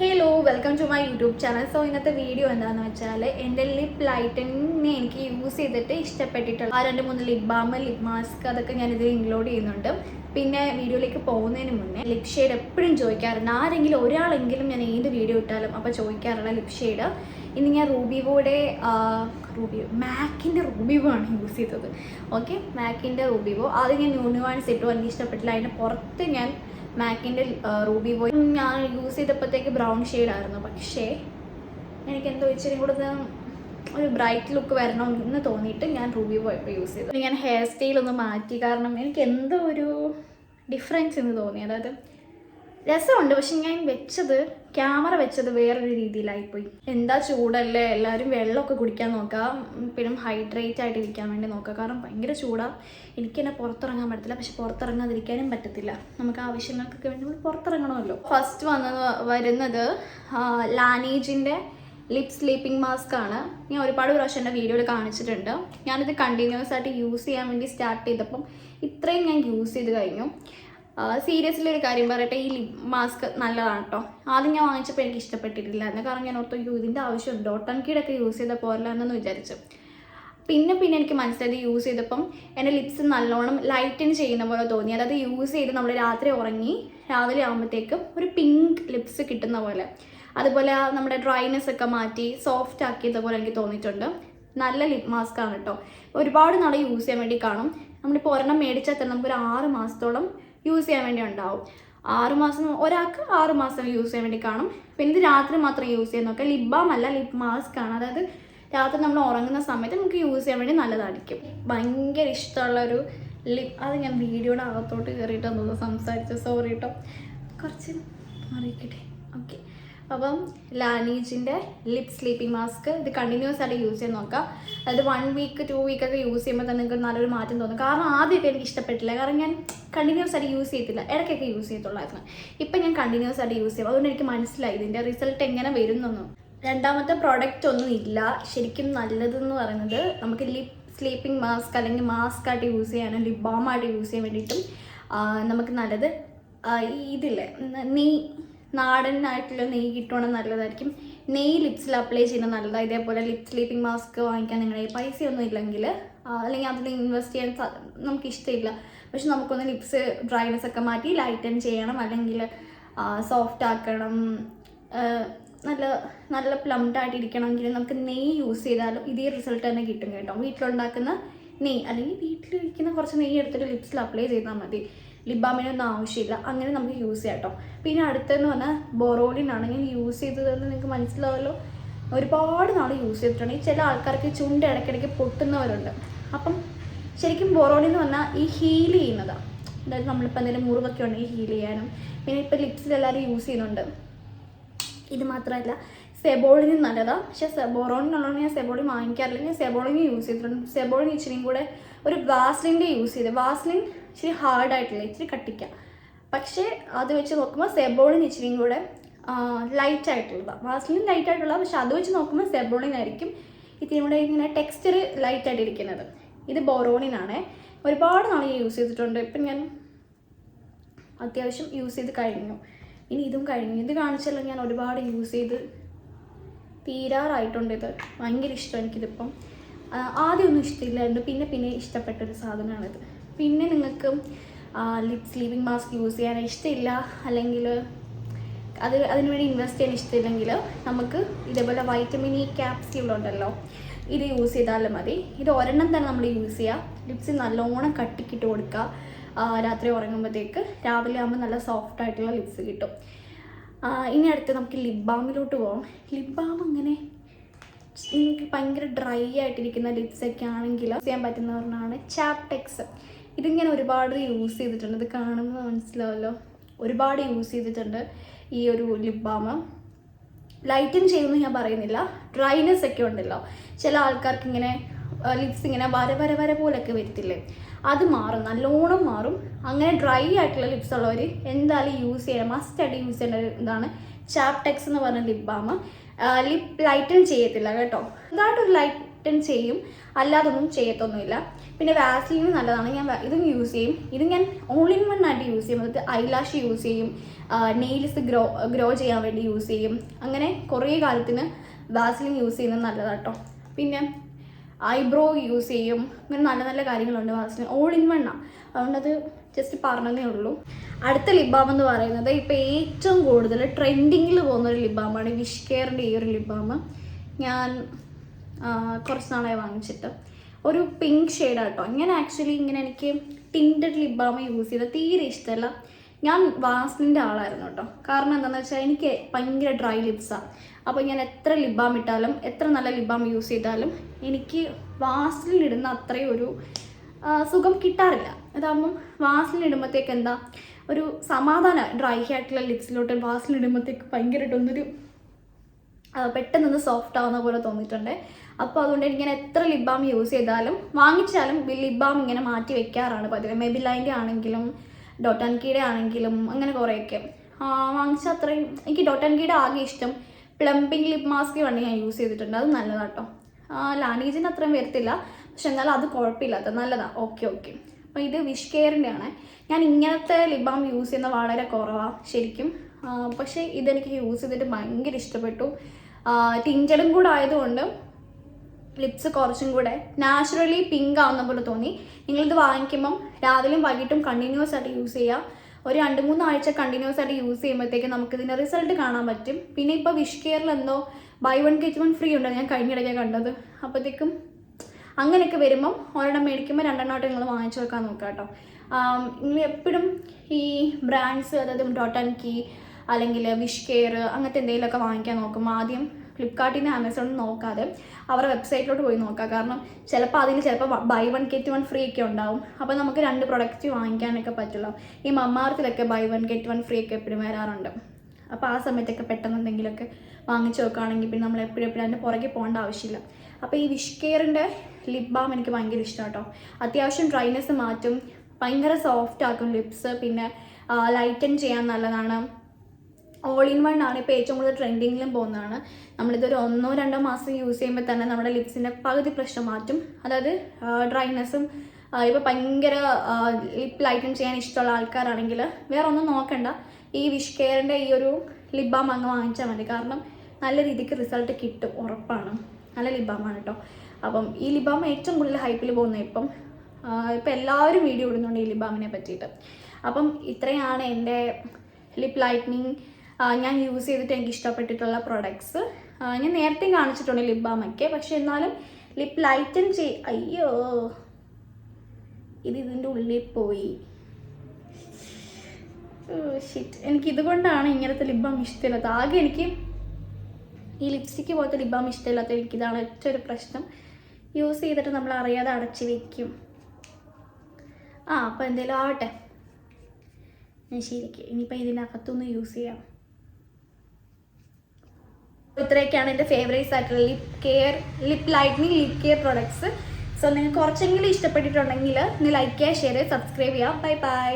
Hello welcome to my YouTube channel so ഇന്നത്തെ video എന്താണെന്ന് വെച്ചാൽ എന്റെ ലിപ് ലൈറ്റനിങ് എനിക്ക് യൂസ് ചെയ്തിട്ട് ഇഷ്ടപ്പെട്ടിട്ടുള്ള ആ രണ്ട് മൂന്ന് ലിപ് ബാം ലിപ് മാസ്ക് അതൊക്കെ ഞാൻ ഇതിൽ ഇൻക്ലൂഡ് ചെയ്യുന്നുണ്ട്. പിന്നെ വീഡിയോയിലേക്ക് പോകുന്നതിന് മുന്നേ ലിപ് ഷെയ്ഡ് എപ്പോഴും ചോദിക്കാറുണ്ട്. ആരെങ്കിലും ഒരാളെങ്കിലും ഞാൻ ഏത് വീഡിയോ ഇട്ടാലും അപ്പോൾ ചോദിക്കാറുള്ള ലിപ് ഷെയ്ഡ് ഇന്ന് ഞാൻ റൂബിവോയുടെ റൂബിവോ മാക്കിന്റെ റൂബിവോ ആണ് യൂസ് ചെയ്തത്. ഓക്കെ മാക്കിന്റെ റൂബിവോ. അത് ഞാൻ യൂണിവേഴ്സ് ഇട്ടു. എനിക്ക് ഇഷ്ടപ്പെട്ടില്ല. അതിന്റെ പുറത്ത് ഞാൻ മാക്കിന്റെ റൂബി ബോയ് ഞാൻ യൂസ് ചെയ്തപ്പോഴത്തേക്ക് ബ്രൗൺ ആയിരുന്നു. പക്ഷേ എനിക്ക് എന്തോ ഇച്ചിരി കൂടെ ഒരു ബ്രൈറ്റ് ലുക്ക് വരണം എന്ന് തോന്നിയിട്ട് ഞാൻ റൂബി ബോയ് ഇപ്പോൾ യൂസ് ചെയ്തു. ഞാൻ ഹെയർ സ്റ്റൈൽ ഒന്ന് മാറ്റി. കാരണം എനിക്ക് എന്തോ ഒരു ഡിഫറൻസ് എന്ന് തോന്നി. അതായത് രസമുണ്ട്. പക്ഷെ ഞാൻ വെച്ചത് ക്യാമറ വെച്ചത് വേറൊരു രീതിയിലായിപ്പോയി. എന്താ ചൂടല്ലേ? എല്ലാവരും വെള്ളമൊക്കെ കുടിക്കാൻ നോക്കുക. പിന്നെ ഹൈഡ്രേറ്റ് ആയിട്ട് ഇരിക്കാൻ വേണ്ടി നോക്കുക. കാരണം ഭയങ്കര ചൂടാണ് എനിക്ക് തന്നെ പുറത്തിറങ്ങാൻ പറ്റത്തില്ല. പക്ഷെ പുറത്തിറങ്ങാതിരിക്കാനും പറ്റത്തില്ല. നമുക്ക് ആവശ്യങ്ങൾക്കൊക്കെ വേണ്ടി നമ്മൾ പുറത്തിറങ്ങണമല്ലോ. ഫസ്റ്റ് വന്നത് വരുന്നത് ലാനേജിന്റെ ലിപ് സ്ലീപ്പിംഗ് മാസ്ക് ആണ്. ഞാൻ ഒരുപാട് പ്രാവശ്യം എന്റെ വീഡിയോയിൽ കാണിച്ചിട്ടുണ്ട്. ഞാനിത് കണ്ടിന്യൂസ് ആയിട്ട് യൂസ് ചെയ്യാൻ വേണ്ടി സ്റ്റാർട്ട് ചെയ്തപ്പം ഇത്രയും ഞാൻ യൂസ് ചെയ്ത് കഴിഞ്ഞു. സീരിയസ്ലി ഒരു കാര്യം പറയട്ടെ ഈ ലിപ് മാസ്ക് നല്ലതാണ് കേട്ടോ ആദ്യം ഞാൻ വാങ്ങിച്ചപ്പോൾ എനിക്ക് ഇഷ്ടപ്പെട്ടിട്ടില്ലായിരുന്നു കാരണം ഞാൻ ഓർത്തു "അയ്യോ, ഇതിന്റെ ആവശ്യം ഡോട്ടൺ കീടൊക്കെ യൂസ് ചെയ്ത പോരല്ല വിചാരിച്ചു. പിന്നെ പിന്നെ എനിക്ക് മനസ്സിലായത് യൂസ് ചെയ്തപ്പം എന്റെ ലിപ്സ് നല്ലോണം ലൈറ്റൻ ചെയ്യുന്ന പോലെ തോന്നി. അതായത് യൂസ് ചെയ്ത് നമ്മൾ രാത്രി ഉറങ്ങി രാവിലെ ആകുമ്പോഴത്തേക്കും ഒരു പിങ്ക് ലിപ്സ് കിട്ടുന്ന പോലെ. അതുപോലെ നമ്മുടെ ഡ്രൈനെസ് ഒക്കെ മാറ്റി സോഫ്റ്റ് ആക്കിയത് പോലെ എനിക്ക് തോന്നിയിട്ടുണ്ട്. നല്ല ലിപ് മാസ്ക് ആണ് കേട്ടോ ഒരുപാട് നാളെ യൂസ് ചെയ്യാൻ വേണ്ടി കാണും. നമ്മളിപ്പോൾ ഒരെണ്ണം മേടിച്ചാൽ തന്നെ നമുക്കൊരു ആറ് മാസത്തോളം യൂസ് ചെയ്യാൻ വേണ്ടി ഉണ്ടാവും ആറുമാസം ഒരാൾക്ക് ആറുമാസം യൂസ് ചെയ്യാൻ വേണ്ടി കാണും. പിന്നെ ഇത് രാത്രി മാത്രം യൂസ് ചെയ്യാൻ നോക്കാം ലിപ് ബാം അല്ല ലിപ് മാസ്ക് ആണ്. അതായത് രാത്രി നമ്മൾ ഉറങ്ങുന്ന സമയത്ത് നമുക്ക് യൂസ് ചെയ്യാൻ വേണ്ടി നല്ലതായിരിക്കും. ഭയങ്കര ഇഷ്ടമുള്ള ഒരു ലിപ് അത് ഞാൻ വീഡിയോയുടെ അകത്തോട്ട് കയറിയിട്ടാണ് തോന്നുന്നു സംസാരിച്ചത്. സോറി കേട്ടോ കുറച്ച് അറിയിക്കട്ടെ ഓക്കെ അപ്പം ലാനീജിന്റെ ലിപ് സ്ലീപ്പിംഗ് മാസ്ക് ഇത് കണ്ടിന്യൂസ് ആയിട്ട് യൂസ് ചെയ്ത് നോക്കാം അതായത് വൺ വീക്ക് ടു വീക്ക് ഒക്കെ യൂസ് ചെയ്യുമ്പോൾ തന്നെ നിങ്ങൾക്ക് നല്ലൊരു മാറ്റം തോന്നും. കാരണം ആദ്യമൊക്കെ എനിക്ക് ഇഷ്ടപ്പെട്ടില്ല. കാരണം ഞാൻ കണ്ടിന്യൂസ് ആയിട്ട് യൂസ് ചെയ്തില്ല ഇടയ്ക്കൊക്കെ യൂസ് ചെയ്തുള്ളായിരുന്നു ഇപ്പം ഞാൻ കണ്ടിന്യൂസ് ആയിട്ട് യൂസ് ചെയ്യും. അതുകൊണ്ട് എനിക്ക് മനസ്സിലായി ഇതിന്റെ റിസൾട്ട് എങ്ങനെ വരുന്നൊന്നും. രണ്ടാമത്തെ പ്രോഡക്റ്റ് ഒന്നും ഇല്ല. ശരിക്കും നല്ലതെന്ന് പറയുന്നത് നമുക്ക് ലിപ് സ്ലീപ്പിംഗ് മാസ്ക് അല്ലെങ്കിൽ മാസ്ക് ആയിട്ട് യൂസ് ചെയ്യാനും ലിപ് ബാം ആയിട്ട് യൂസ് ചെയ്യാൻ വേണ്ടിയിട്ടും നമുക്ക് നല്ലത് ഇതില്ലേ നെയ് നാടനായിട്ടുള്ള നെയ്യ് കിട്ടുവാണെങ്കിൽ നല്ലതായിരിക്കും. നെയ്യ് ലിപ്സിൽ അപ്ലൈ ചെയ്യുന്നത് നല്ലതാണ് ഇതേപോലെ ലിപ് സ്ലീപ്പിംഗ് മാസ്ക് വാങ്ങിക്കാൻ നിങ്ങളുടെ പൈസ പൈസയൊന്നും ഇല്ലെങ്കിൽ അല്ലെങ്കിൽ അതിൽ ഇൻവെസ്റ്റ് ചെയ്യാൻ നമുക്ക് ഇഷ്ടമില്ല പക്ഷെ നമുക്കൊന്ന് ലിപ്സ് ഡ്രൈനെസ് ഒക്കെ മാറ്റി ലൈറ്റൻ ചെയ്യണം. അല്ലെങ്കിൽ സോഫ്റ്റ് ആക്കണം. നല്ല നല്ല പ്ലംഡ് ആയിട്ട് ഇരിക്കണമെങ്കിൽ നമുക്ക് നെയ്യ് യൂസ് ചെയ്താലും ഇതേ റിസൾട്ട് തന്നെ കിട്ടും കേട്ടോ. വീട്ടിലുണ്ടാക്കുന്ന നെയ്യ് അല്ലെങ്കിൽ വീട്ടിലിരിക്കുന്ന കുറച്ച് നെയ്യ് എടുത്തിട്ട് ലിപ്സിൽ അപ്ലൈ ചെയ്താൽ മതി. ലിപ് ബാമിനൊന്നും ആവശ്യമില്ല. അങ്ങനെ നമുക്ക് യൂസ് ചെയ്യാം കേട്ടോ പിന്നെ അടുത്തെന്ന് പറഞ്ഞാൽ ബൊറോളിൻ ആണ് ഞാൻ യൂസ് ചെയ്തതെന്ന് നിങ്ങൾക്ക് മനസ്സിലാവല്ലോ. ഒരുപാട് നാൾ യൂസ് ചെയ്തിട്ടുണ്ട്. ഈ ചില ആൾക്കാർക്ക് ചുണ്ട് ഇടയ്ക്കിടയ്ക്ക് പൊട്ടുന്നവരുണ്ട്. അപ്പം ശരിക്കും ബൊറോളിൻ എന്ന് പറഞ്ഞാൽ ഈ ഹീൽ ചെയ്യുന്നതാണ് അതായത് നമ്മളിപ്പോൾ എന്തെങ്കിലും മുറിവൊക്കെ ഉണ്ടെങ്കിൽ ഹീൽ ചെയ്യാനും. പിന്നെ ഇപ്പോൾ ലിപ്സിൽ എല്ലാവരും യൂസ് ചെയ്യുന്നുണ്ട്. ഇത് മാത്രമല്ല സെബോളിന് നല്ലതാണ് പക്ഷേ സെബോറോണിനുള്ളതാണ് ഞാൻ സെബോളിൻ വാങ്ങിക്കാറില്ല. ഞാൻ സെബോളിന് യൂസ് ചെയ്തിട്ടുണ്ട്. സെബോളിന് ഇച്ചിരിയും കൂടെ ഒരു വാസ്ലിന്റെ യൂസ് ചെയ്ത്. വാസ്ലിൻ ഇച്ചിരി ഹാർഡായിട്ടില്ല ഇച്ചിരി കട്ടിക്ക. പക്ഷേ അത് വെച്ച് നോക്കുമ്പോൾ സെബോളിൻ ഇച്ചിരിയും കൂടെ ലൈറ്റ് ആയിട്ടുള്ള വാസ്ലിൻ ലൈറ്റ് ആയിട്ടുള്ള പക്ഷെ അത് വെച്ച് നോക്കുമ്പോൾ സെബോളിൻ ആയിരിക്കും ഇത്തിരി കൂടെ ഇങ്ങനെ ടെക്സ്ചർ ലൈറ്റ് ആയിട്ട് ഇരിക്കുന്നത്. ഇത് ബോറോണിനാണ് ഒരുപാട് നാൾ യൂസ് ചെയ്തിട്ടുണ്ട്. ഇപ്പം ഞാൻ അത്യാവശ്യം യൂസ് ചെയ്ത് കഴിഞ്ഞു. ഇനി ഇതും കഴിഞ്ഞു. ഇത് കാണിച്ചല്ലോ ഞാൻ ഒരുപാട് യൂസ് ചെയ്ത് തീരാറായിട്ടുണ്ട് ഇത്. ഭയങ്കര ഇഷ്ടം എനിക്കിതിപ്പം. ആദ്യമൊന്നും ഇഷ്ടമില്ലായിരുന്നു. പിന്നെ പിന്നെ ഇഷ്ടപ്പെട്ടൊരു സാധനമാണിത്. പിന്നെ നിങ്ങൾക്ക് ലിപ് സ്ലീവിങ് മാസ്ക് യൂസ് ചെയ്യാൻ ഇഷ്ടമില്ല അല്ലെങ്കിൽ അത് അതിനുവേണ്ടി ഇൻവെസ്റ്റ് ചെയ്യാൻ ഇഷ്ടമില്ലെങ്കിൽ നമുക്ക് ഇതേപോലെ വൈറ്റമിൻ ഇ ക്യാപ്സ്യൂൾ ഉണ്ടല്ലോ ഇത് യൂസ് ചെയ്താലും മതി. ഇത് ഒരെണ്ണം തന്നെ നമ്മൾ യൂസ് ചെയ്യുക. ലിപ്സ് നല്ലോണം കട്ടിക്കിട്ട് കൊടുക്കുക. രാത്രി ഉറങ്ങുമ്പോഴത്തേക്ക് രാവിലെ ആകുമ്പോൾ നല്ല സോഫ്റ്റ് ആയിട്ടുള്ള ലിപ്സ് കിട്ടും. ഇനി അടുത്ത് നമുക്ക് ലിപ് ബാമിലോട്ട് പോകാം ലിപ് ബാം അങ്ങനെ നിങ്ങൾക്ക് ഭയങ്കര ഡ്രൈ ആയിട്ടിരിക്കുന്ന ലിപ്സ് ഒക്കെ ആണെങ്കിൽ യൂസ് ചെയ്യാൻ പറ്റുന്ന ഒരെണ്ണമാണ് ചാപ്ടെക്സ്. ഇതിങ്ങനെ ഒരുപാട് യൂസ് ചെയ്തിട്ടുണ്ട്. ഇത് കാണുമ്പോൾ മനസ്സിലാവല്ലോ. ഒരുപാട് യൂസ് ചെയ്തിട്ടുണ്ട് ഈ ഒരു ലിപ് ബാം ലൈറ്റൻ ചെയ്യുമെന്ന് ഞാൻ പറയുന്നില്ല. ഡ്രൈനെസ് ഒക്കെ ഉണ്ടല്ലോ. ചില ആൾക്കാർക്ക് ഇങ്ങനെ ലിപ്സ് ഇങ്ങനെ വര വര വര പോലൊക്കെ വരത്തില്ലേ? അത് മാറും നല്ലോണം മാറും. അങ്ങനെ ഡ്രൈ ആയിട്ടുള്ള ലിപ്സ് ഉള്ളവർ എന്തായാലും യൂസ് ചെയ്യണം. മസ്റ്റ് ആയിട്ട് യൂസ് ചെയ്യേണ്ട ഒരു ഇതാണ് ചാപ്ടെക്സ് എന്ന് പറഞ്ഞ ലിപ് ബാം ലിപ് ലൈറ്റൻ ചെയ്യത്തില്ല കേട്ടോ. ചെറുതായിട്ടൊരു ലൈറ്റൺ ചെയ്യും. അല്ലാതൊന്നും ചെയ്യത്തൊന്നുമില്ല. പിന്നെ വാസ്ലിന് നല്ലതാണ്. ഞാൻ ഇതും യൂസ് ചെയ്യും. ഇത് ഞാൻ ഓൺലി ഇൻ വൺ ആയിട്ട് യൂസ് ചെയ്യും. അതായത് ഐലാഷ് യൂസ് ചെയ്യും. നെയിൽസ് ഗ്രോ ഗ്രോ ചെയ്യാൻ വേണ്ടി യൂസ് ചെയ്യും. അങ്ങനെ കുറേ കാലത്തിന് വാസ്ലിൻ യൂസ് ചെയ്യുന്നത് നല്ലതാട്ടോ. പിന്നെ ഐബ്രോ യൂസ് ചെയ്യും. അങ്ങനെ നല്ല നല്ല കാര്യങ്ങളുണ്ട് വാസ്ലിൻ ഓൾ ഇൻ വൺ വണ്ണാണ് അതുകൊണ്ടത് ജസ്റ്റ് പറഞ്ഞതേ ഉള്ളൂ. അടുത്ത ലിബാം എന്ന് പറയുന്നത് ഇപ്പോൾ ഏറ്റവും കൂടുതൽ ട്രെൻഡിങ്ങിൽ പോകുന്ന ഒരു ലിബാമാണ് വിഷ് കെയറിന്റെ ഈ ഒരു ലിബാം ഞാൻ കുറച്ച് നാളായി വാങ്ങിച്ചിട്ട്. ഒരു പിങ്ക് ഷെയ്ഡാട്ടോ ഞാൻ ആക്ച്വലി ഇങ്ങനെ എനിക്ക് ടിന്റഡ് ലിബാം യൂസ് ചെയ്ത തീരെ ഇഷ്ടമല്ല ഞാൻ വാസ്ലിന്റെ ആളായിരുന്നു കേട്ടോ. കാരണം എന്താണെന്ന് വെച്ചാൽ എനിക്ക് ഭയങ്കര ഡ്രൈ ലിപ്സാണ് അപ്പോൾ ഞാൻ എത്ര ലിബാം ഇട്ടാലും എത്ര നല്ല ലിബാം യൂസ് ചെയ്താലും എനിക്ക് വാസ്ലിൻ ഇടുന്ന അത്രയും ഒരു സുഖം കിട്ടാറില്ല. അതാകുമ്പം വാസ്ലിൻ ഇടുമ്പോഴത്തേക്ക് എന്താ ഒരു സമാധാന ഡ്രൈ ആയിട്ടുള്ള ലിപ്സിലോട്ട് വാസ്ലിൻ ഇടുമ്പോഴത്തേക്ക് ഭയങ്കരമായിട്ടൊന്നൊരു ഒന്നൊരു പെട്ടെന്ന് സോഫ്റ്റ് ആവുന്ന പോലെ തോന്നിയിട്ടുണ്ട്. അപ്പോൾ അതുകൊണ്ട് ഞാൻ എത്ര ലിബാം യൂസ് ചെയ്താലും വാങ്ങിച്ചാലും ലിപ് ബാം ഇങ്ങനെ മാറ്റി വെക്കാറാണ് പതിവ്. മെബിലൈന്റെ ആണെങ്കിലും ഡോട്ടാൻ കീടെ ആണെങ്കിലും അങ്ങനെ കുറേയൊക്കെ. വാങ്ങിച്ചാൽ അത്രയും എനിക്ക് ഡോട്ടാൻ കീടെ ആകെ ഇഷ്ടം പ്ലംബിങ് ലിപ് മാസ്ക് വേണ്ടി ഞാൻ യൂസ് ചെയ്തിട്ടുണ്ട്. അത് നല്ലതാട്ടോ. ലാനേജിന് അത്രയും വരത്തില്ല. പക്ഷെ എന്നാലും അത് കുഴപ്പമില്ലാത്ത നല്ലതാണ് ഓക്കെ ഓക്കെ. അപ്പോൾ ഇത് വിഷ് കെയറിന്റെ ആണ് ഞാൻ ഇങ്ങനത്തെ ലിപ് ബാം യൂസ് ചെയ്യുന്ന വളരെ കുറവാണ് ശരിക്കും. പക്ഷേ ഇതെനിക്ക് യൂസ് ചെയ്തിട്ട് ഭയങ്കര ഇഷ്ടപ്പെട്ടു. ടിഞ്ചറും കൂടെ ആയതുകൊണ്ട് ലിപ്സ് കുറച്ചും കൂടെ നാച്ചുറലി പിങ്ക് ആവുന്ന പോലെ തോന്നി. നിങ്ങളിത് വാങ്ങിക്കുമ്പം രാവിലെയും വൈകിട്ടും കണ്ടിന്യൂസ് ആയിട്ട് യൂസ് ചെയ്യുക ഒരു രണ്ട് മൂന്ന് ആഴ്ച കണ്ടിന്യൂസ് ആയിട്ട് യൂസ് ചെയ്യുമ്പോഴത്തേക്ക് നമുക്ക് ഇതിന്റെ റിസൾട്ട് കാണാൻ പറ്റും. പിന്നെ ഇപ്പോൾ വിഷ് കെയറിൽ എന്തോ buy one get one free ഉണ്ട് ഞാൻ കഴിഞ്ഞിടയ്ക്ക് കണ്ടത്. അപ്പോഴത്തേക്കും അങ്ങനെയൊക്കെ വരുമ്പം ഒരെണ്ണം മേടിക്കുമ്പോൾ രണ്ടെണ്ണമായിട്ട് നിങ്ങൾ വാങ്ങിച്ചു വെക്കാൻ നോക്കുക കേട്ടോ. നിങ്ങൾ എപ്പോഴും ഈ ബ്രാൻഡ്സ് അതായത് ഡോട്ട് ആൻഡ് കീ അല്ലെങ്കിൽ വിഷ് കെയർ അങ്ങനത്തെ എന്തെങ്കിലുമൊക്കെ വാങ്ങിക്കാൻ നോക്കും ആദ്യം ഫ്ലിപ്കാർട്ടിൽ നിന്ന് ആമസോണിൽ നോക്കാതെ അവരുടെ വെബ്സൈറ്റിലോട്ട് പോയി നോക്കാം. കാരണം ചിലപ്പോൾ അതിൽ ചിലപ്പോൾ buy one get one free ഒക്കെ ഉണ്ടാവും. അപ്പോൾ നമുക്ക് രണ്ട് പ്രൊഡക്റ്റ് വാങ്ങിക്കാനൊക്കെ പറ്റുള്ളൂ. ഈ മമ്മാർത്തിലൊക്കെ buy one get one free ഒക്കെ എപ്പോഴും വരാറുണ്ട്. അപ്പോൾ ആ സമയത്തൊക്കെ പെട്ടെന്ന് എന്തെങ്കിലുമൊക്കെ വാങ്ങിച്ചു വെക്കുകയാണെങ്കിൽ പിന്നെ നമ്മൾ എപ്പോഴും എപ്പോഴും അതിന്റെ പുറകെ പോകേണ്ട ആവശ്യമില്ല. അപ്പോൾ ഈ വിഷ് കെയറിന്റെ ലിപ് ബാം എനിക്ക് ഭയങ്കര ഇഷ്ടം കേട്ടോ. അത്യാവശ്യം ഡ്രൈനെസ് മാറ്റും ഭയങ്കര സോഫ്റ്റ് ആക്കും ലിപ്സ് പിന്നെ ലൈറ്റൻ ചെയ്യാൻ നല്ലതാണ്. ഓൾ ഇൻ വൺ ആണ് ഇപ്പോൾ ഏറ്റവും കൂടുതൽ ട്രെൻഡിങ്ങിലും പോകുന്നതാണ്. നമ്മളിതൊരു ഒന്നോ രണ്ടോ മാസം യൂസ് ചെയ്യുമ്പോൾ തന്നെ നമ്മുടെ ലിപ്സിന്റെ പകുതി പ്രശ്നം മാറ്റും. അതായത് ഡ്രൈനെസ്സും ഇപ്പോൾ ഭയങ്കര ലിപ്പ് ലൈറ്റൻ ചെയ്യാൻ ഇഷ്ടമുള്ള ആൾക്കാരാണെങ്കിൽ വേറെ ഒന്നും നോക്കണ്ട. ഈ വിഷ് കെയറിന്റെ ഈ ഒരു ലിപ് ബാം അങ്ങ് വാങ്ങിച്ചാൽ മതി. കാരണം നല്ല രീതിക്ക് റിസൾട്ട് കിട്ടും ഉറപ്പാണ്. നല്ല ലിപ് ബാമാണ് കേട്ടോ അപ്പം ഈ ലിപ് ബാം ഏറ്റവും കൂടുതൽ ഹൈപ്പിൽ പോകുന്നത് ഇപ്പം ഇപ്പം എല്ലാവരും വീഡിയോ ഇടുന്നുണ്ട് ഈ ലിപ് ബാമിനെ പറ്റിയിട്ട്. അപ്പം ഇത്രയാണ് എന്റെ ലിപ് ലൈറ്റനിങ് ഞാൻ യൂസ് ചെയ്തിട്ട് എനിക്ക് ഇഷ്ടപ്പെട്ടിട്ടുള്ള പ്രൊഡക്ട്സ് ഞാൻ നേരത്തെ കാണിച്ചിട്ടുണ്ട് ലിപ് ബാമൊക്കെ പക്ഷെ എന്നാലും ലിപ് ലൈറ്റൻ ചെയ് അയ്യോ. ഇത് ഇതിന്റെ ഉള്ളിൽ പോയി. ഷിറ്റ് എനിക്ക് ഇതുകൊണ്ടാണ് ഇങ്ങനത്തെ ലിപ് ബാം ഇഷ്ടമില്ലാത്തത് ആകെ എനിക്ക് ഈ ലിപ്സ്റ്റിക്ക് പോലത്തെ ലിപ് ബാം ഇഷ്ടമില്ലാത്ത എനിക്ക് ഇതാണ് ഏറ്റവും ഒരു പ്രശ്നം. യൂസ് ചെയ്തിട്ട് നമ്മൾ അറിയാതെ അടച്ചു വെക്കും. ആ അപ്പോൾ എന്തെങ്കിലും ആവട്ടെ. ശരിക്ക് ഇനിയിപ്പോൾ ഇതിനകത്തൊന്ന് യൂസ് ചെയ്യാം. ഇത്രയൊക്കെയാണ് എന്റെ ഫേവറേറ്റ്സ് ആയിട്ടുള്ള lip care lip lightening lip care products so നിങ്ങൾക്ക് കുറച്ചെങ്കിലും ഇഷ്ടപ്പെട്ടിട്ടുണ്ടെങ്കിൽ ഒന്ന് ലൈക്ക് ചെയ്യുക ഷെയർ ചെയ്യുക സബ്സ്ക്രൈബ് ചെയ്യുക. Bye bye